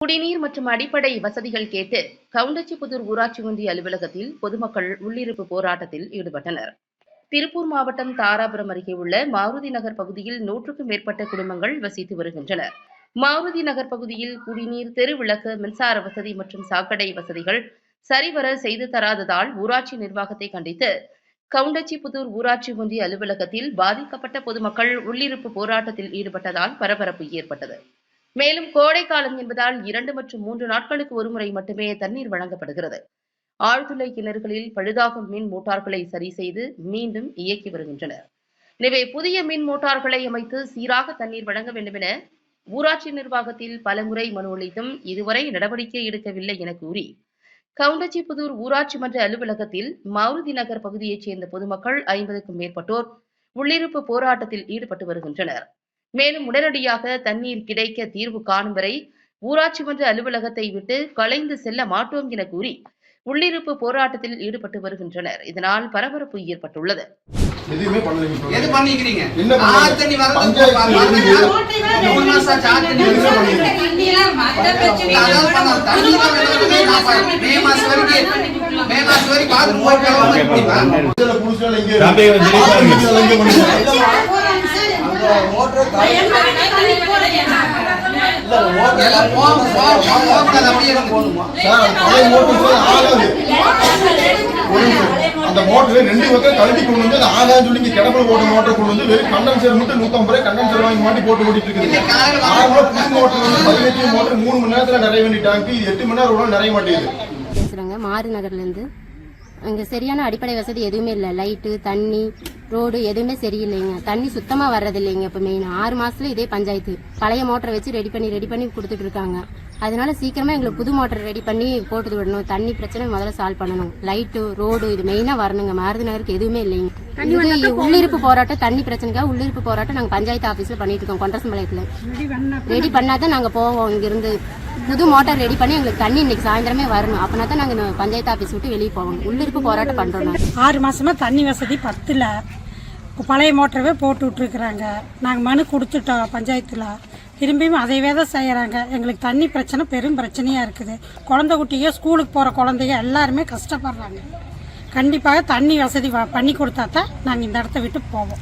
குடிநீர் மற்றும் அடிப்படை வசதிகள் கேட்டு கவுண்டச்சிபுதூர் ஊராட்சி ஒன்றிய அலுவலகத்தில் பொதுமக்கள் உள்ளிருப்பு போராட்டத்தில் ஈடுபட்டனர். திருப்பூர் மாவட்டம் தாராபுரம் அருகே உள்ள மாருதி நகர் பகுதியில் நூற்றுக்கும் மேற்பட்ட குடும்பங்கள் வசித்து வருகின்றனர். மாருதி நகர் பகுதியில் குடிநீர் தெருவிளக்கு மின்சார வசதி மற்றும் சாக்கடை வசதிகள் சரிவர செய்து தராததால் ஊராட்சி நிர்வாகத்தை கண்டித்து கவுண்டச்சிபுதூர் ஊராட்சி ஒன்றிய அலுவலகத்தில் பாதிக்கப்பட்ட பொதுமக்கள் உள்ளிருப்பு போராட்டத்தில் ஈடுபட்டதால் பரபரப்பு ஏற்பட்டது. மேலும் கோடை காலம் என்பதால் இரண்டு மற்றும் மூன்று நாட்களுக்கு ஒருமுறை மட்டுமே தண்ணீர் வழங்கப்படுகிறது. ஆழ்துளை கிணறுகளில் பழுதாகும் மின் மோட்டார்களை சரி செய்து மீண்டும் இயக்கி வருகின்றனர். எனவே புதிய மின் மோட்டார்களை அமைத்து சீராக தண்ணீர் வழங்க வேண்டும் என ஊராட்சி நிர்வாகத்தில் பலமுறை மனு அளித்தும் இதுவரை நடவடிக்கை எடுக்கவில்லை என கூறி கவுண்டச்சிபுதூர் ஊராட்சி மன்ற அலுவலகத்தில் மவுருதி நகர் பகுதியைச் சேர்ந்த பொதுமக்கள் ஐம்பதுக்கும் மேற்பட்டோர் உள்ளிருப்பு போராட்டத்தில் ஈடுபட்டு வருகின்றனர். மேலும் உடனடியாக தண்ணீர் கிடைக்க தீர்வு காணும் வரை ஊராட்சி மன்ற அலுவலகத்தை விட்டு கலைந்து செல்ல மாட்டோம் என கூறி உள்ளிருப்பு போராட்டத்தில் ஈடுபட்டு வருகின்றனர். இதனால் பரபரப்பு ஏற்பட்டுள்ளது. மே அந்த மோட்டர் சார் ஆகாது. ஒரு நிமிஷம். அந்த மோட்டர் ரெண்டு பக்கம் கழட்டி கொண்டு வந்து ஆகாதுன்னு சொல்லி கிடப்பில் போட்ட மோட்டர் கொண்டு வந்து வெறும் கண்டன்சர் மட்டும் நூத்தம்பது ரூபாய் கண்டன்சர் வாங்கி மாட்டி போட்டு ஓட்டிட்டு இருக்குது புது மோட்டர் வந்து பதினெட்டு மோட்டர் மூணு மணி நேரத்துல நிறைய வேண்டிய டேங்க் இது எட்டு மணி நேரம் நிறைய மாட்டேங்குது பேசுகிறேங்க மாறு நகர்லேருந்து அங்கே சரியான அடிப்படை வசதி எதுவுமே இல்லை. லைட்டு தண்ணி ரோடு எதுவுமே சரியில்லைங்க. தண்ணி சுத்தமாக வர்றதில்லைங்க இப்போ மெயின் ஆறு மாசத்துல இதே பஞ்சாயத்து. பழைய மோட்டரை வச்சு ரெடி பண்ணி ரெடி பண்ணி கொடுத்துட்டு இருக்காங்க. அதனால சீக்கிரமா எங்களுக்கு புது மோட்டர் ரெடி பண்ணி போட்டு விடணும். தண்ணி பிரச்சனை முதல்ல சால்வ் பண்ணணும். லைட்டு ரோடு இது மெயினாக வரணுங்க. மாருதி நகருக்கு எதுவுமே இல்லைங்க. இது உள்ளிருப்பு போராட்டம் தண்ணி பிரச்சனைக்காக உள்ளிருப்பு போராட்டம் நாங்கள் பஞ்சாயத்து ஆஃபீஸில் பண்ணிட்டு இருக்கோம். கொண்டரசம்பாளையத்தில் ரெடி பண்ணாதான் நாங்கள் போவோம் இங்கிருந்து. புது மோட்டார் ரெடி பண்ணி எங்களுக்கு தண்ணி இன்னைக்கு சாயந்தரமே வரணும். அப்படின்னா தான் நாங்கள் பஞ்சாயத்து ஆஃபீஸ் விட்டு வெளியே போவோம். உள்ளிருப்பு போராட்டம் பண்ணுறோம் நாங்கள் ஆறு மாசமா தண்ணி வசதி பத்தில். பழைய மோட்டரவே போட்டு விட்டுருக்குறாங்க. நாங்கள் மனு கொடுத்துட்டோம் பஞ்சாயத்தில். திரும்பியும் அதைவே தான் செய்கிறாங்க எங்களுக்கு தண்ணி பிரச்சனை பெரும் பிரச்சனையாக இருக்குது. குழந்தை குட்டிங்க ஸ்கூலுக்கு போகிற குழந்தைங்க எல்லாருமே கஷ்டப்படுறாங்க. கண்டிப்பாக தண்ணி வசதி வ- பண்ணி கொடுத்தா தான் நாங்கள் இந்த இடத்த விட்டு போவோம்.